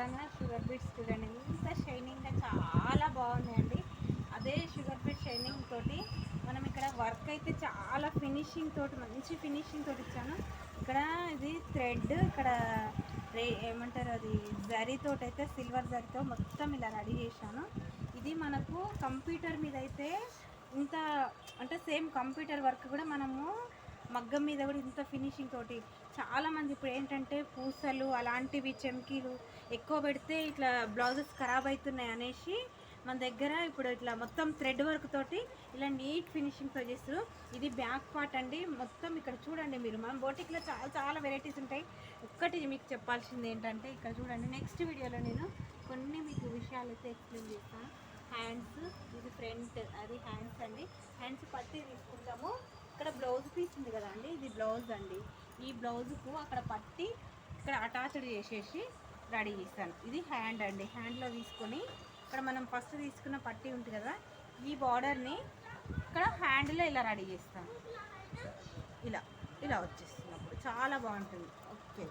నిజంగా sugar beads చూడండి ఇంత షైనింగ్గా చాలా బాగున్నాయండి. అదే షుగర్ బీట్ షైనింగ్ తోటి మనం ఇక్కడ వర్క్ అయితే చాలా ఫినిషింగ్ తోటి మంచి ఫినిషింగ్ తోటి ఇచ్చాను. ఇక్కడ ఇది థ్రెడ్ ఇక్కడ రే ఏమంటారు అది జరీ తోటి అయితే సిల్వర్ జరీతో మొత్తం ఇలా రెడీ చేశాను. ఇది మనకు కంప్యూటర్ మీద అయితే ఇంత అంటే సేమ్ కంప్యూటర్ వర్క్ కూడా మనము మగ్గం మీద కూడా ఇంత ఫినిషింగ్ తోటి చాలా మంది ఇప్పుడు ఏంటంటే పూసలు అలాంటివి చెమ్కీలు ఎక్కువ పెడితే ఇట్లా బ్లౌజెస్ ఖరాబ్ అవుతున్నాయి అనేసి మన దగ్గర ఇప్పుడు ఇట్లా మొత్తం థ్రెడ్ వర్క్ తోటి ఇలా నీట్ ఫినిషింగ్తో చేస్తారు ఇది బ్యాక్ పార్ట్ అండి. మొత్తం ఇక్కడ చూడండి మీరు. మనం బోటిక్లో చాలా చాలా వెరైటీస్ ఉంటాయి. ఒక్కటి మీకు చెప్పాల్సింది ఏంటంటే ఇక్కడ చూడండి. నెక్స్ట్ వీడియోలో నేను కొన్ని మీకు విషయాలు అయితే ఎక్స్ప్లెయిన్ చేస్తాను. హ్యాండ్స్ ఇది ఫ్రంట్ అది హ్యాండ్స్ అండి. హ్యాండ్స్ పట్టి తీసుకుంటాము పీస్ ఉంది కదా అండి? ఇది బ్లౌజ్ అండి. ఈ బ్లౌజ్కు అక్కడ పట్టి ఇక్కడ అటాచ్డ్ చేసేసి రెడీ చేస్తాను. ఇది హ్యాండ్ అండి. హ్యాండ్లో తీసుకొని ఇక్కడ మనం ఫస్ట్ తీసుకున్న పట్టి ఉంది కదా ఈ బార్డర్ని ఇక్కడ హ్యాండ్లో ఇలా రెడీ చేస్తాను. ఇలా ఇలా వచ్చేస్తున్నప్పుడు. చాలా బాగుంటుంది. ఓకే